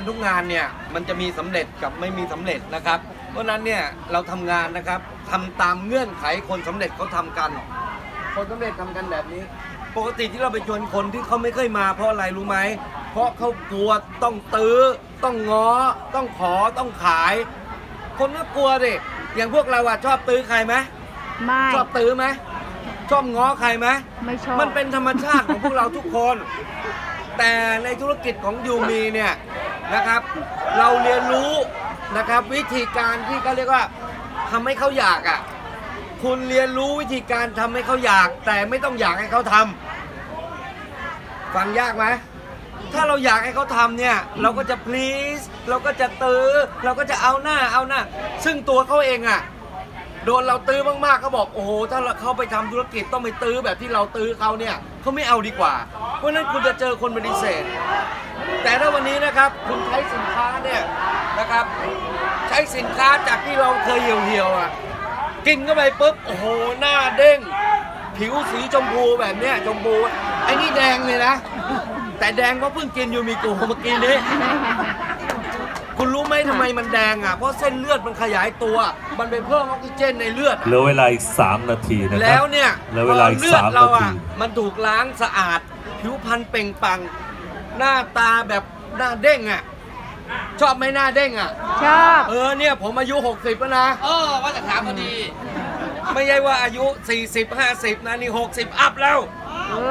านทุกงานเนี่ยมันจะมีสำเร็จกับไม่มีสำเร็จนะครับ เพราะฉะนั้นเนี่ยเราทำงานนะครับทำตามเงื่อนไขคนสำเร็จเขาทำกัน คนสำเร็จทำกันแบบนี้ ปกติที่เราไปชวนคนที่เขาไม่เคยมาเพราะอะไรรู้ไหมเพราะเขากลัวต้องตื้อ ต้องง้อ ต้องขอต้องขาย คนก็กลัวดิอย่างพวกเราอะชอบตื้อใครไหมไม่ชอบตื้อไหมชอบง้อใครไหมไม่ชอบมันเป็นธรรมชาติของพวกเราทุกคน แต่ในธุรกิจของยูมีเนี่ย นะครับ เราเรียนรู้นะครับวิธีการที่เขาเรียกว่าทำให้เขาอยากอะคุณเรียนรู้วิธีการทำให้เขาอยาก แต่ไม่ต้องอยากให้เขาทำฟังยากไหมถ้าเราอยากให้เขาทำเนี่ย เราก็จะ please เราก็จะตื้อเราก็จะเอาหน้าเอาหน้า ซึ่งตัวเขาเองอะ โดนเราตื้อมากๆเขาบอกโอ้โหถ้าเราเขาไปทำธุรกิจต้องไปตื้อแบบที่เราตื้อเขาเนี่ยเขาไม่เอาดีกว่า เพราะฉะนั้นคุณจะเจอคนปฏิเสธ แต่ถ้าวันนี้นะครับคุณใช้สินค้าเนี่ยนะครับ ใช้สินค้าจากที่เราเคยเหี่ยวๆอะกินเข้าไปปุ๊บโอ้โหหน้าเด้ง ผิวสีชมพูแบบเนี้ยชมพูไอ้นี่แดงเลยนะ แต่แดงเพราะเพิ่งกินอยู่มิโกะเมื่อกี้นี้ คุณรู้ไหมทำไมมันแดงอะ เพราะเส้นเลือดมันขยายตัว มันไปเพิ่มออกซิเจนในเลือดเหลือเวลาอีก 3 นาทีนะครับ แล้วเนี่ยเหลือเวลาอีกพเลือด3เรานาอะทีมันถูกล้างสะอาด ผิวพรรณเปล่งปลัง หน้าตาแบบหน้าเด้งอะ ชอบไหมหน้าเด้งอะ ชอบ เออเนี่ยผมอายุ 60 แล้วนะ เออว่าจะถามพอดี ไม่ใช่ว่าอายุ 40 50 นะนี่ 60 อัพแล้ว โอ้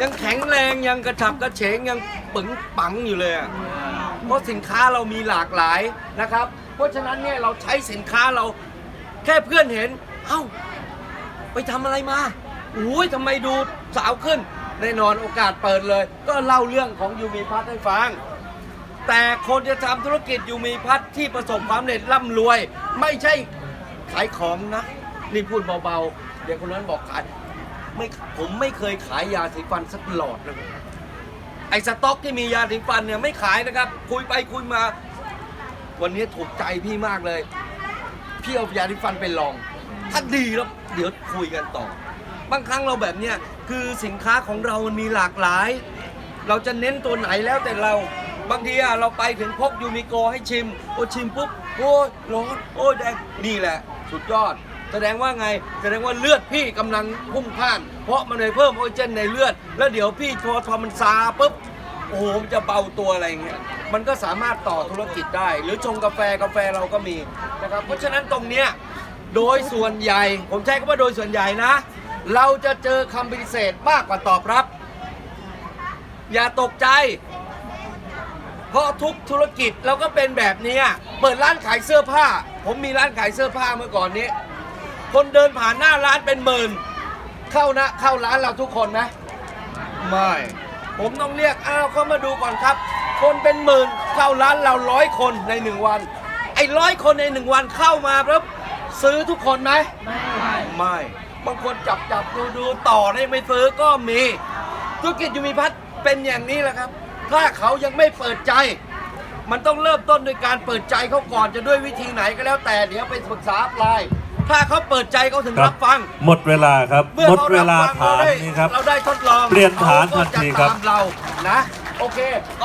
ยังแข็งแรงยังกระฉับกระเฉงยัง ปึงปังอยู่เลยอะเพราะสินค้าเรามีหลากหลายนะครับ เพราะฉะนั้นเนี่ยเราใช้สินค้าเราแค่เพื่อนเห็น เอ้า ไปทำอะไรมาอุ้ยทำไมดูสาวขึ้น แน่นอนโอกาสเปิดเลย ก็เล่าเรื่องของยูมีพัทให้ฟัง แต่คนจะทำธุรกิจยูมีพัทที่ประสบความสำเร็จร่ำรวย ไม่ใช่ขายของนะ นี่พูดเบาๆ เดี๋ยวคนนั้นบอกขายไม่ผมไม่เคยขายยาสีฟันสักหลอดนะครับ ไอ้สต็อกที่มียาสีฟันเนี่ยไม่ขายนะครับ คุยไปคุยมา วันนี้ถูกใจพี่มากเลย พี่เอายาสีฟันไปลอง ถ้าดีแล้วเดี๋ยวคุยกันต่อ บางครั้งเราแบบเนี้ยคือสินค้าของเรามันมีหลากหลาย เราจะเน้นตัวไหนแล้วแต่เราบางทีอะเราไปถึงพกยูมิโกให้ชิมโอชิมปุ๊บโอ้ยร้อนโอ้ยแดงนี่แหละ สุดยอด แสดงว่าไง แสดงว่าเลือดพี่กำลังพุ่งพล่าน เพราะมันเลยเพิ่มออกซิเจนในเลือด แล้วเดี๋ยวพี่พอพอมันซาปุ๊บ โอ้โหมันจะเบาตัวอะไรอย่างเงี้ย มันก็สามารถต่อธุรกิจได้ หรือชงกาแฟกาแฟเราก็มีนะครับ เพราะฉะนั้นตรงเนี้ยโดยส่วนใหญ่ ผมใช้คำว่าโดยส่วนใหญ่นะ เราจะเจอคำปฏิเสธมากกว่าตอบรับ อย่าตกใจ เพราะทุกธุรกิจเราก็เป็นแบบนี้เปิดร้านขายเสื้อผ้า ผมมีร้านขายเสื้อผ้าเมื่อก่อนนี้ คนเดินผ่านหน้าร้านเป็นหมื่น เข้านะเข้าร้านเราทุกคนไหมไม่ ผมต้องเรียกอ้าวเข้ามาดูก่อนครับ คนเป็นหมื่นเข้าร้านเราร้อยคนในหนึ่งวัน ไอ้ร้อยคนในหนึ่งวันเข้ามาแล้วซื้อทุกคนไหมไม่บางคนจับจับดูดูต่อได้ไม่ซื้อก็มีธุรกิจยูมีพัฒน์เป็นอย่างนี้แหละครับ ถ้าเขายังไม่เปิดใจ มันต้องเริ่มต้นด้วยการเปิดใจเขาก่อนจะด้วยวิธีไหนก็แล้วแต่เดี๋ยวไปปรึกษาปลาย ถ้าเขาเปิดใจเขาถึงครับรับฟังหมดเวลาครับเมื่อหมดเขาเวรับลาฟังฐานเราได้นี้ครับ เราได้ทดลองเปลี่ยนฐานขก็ทันทีครับจะตามเรานะ โอเค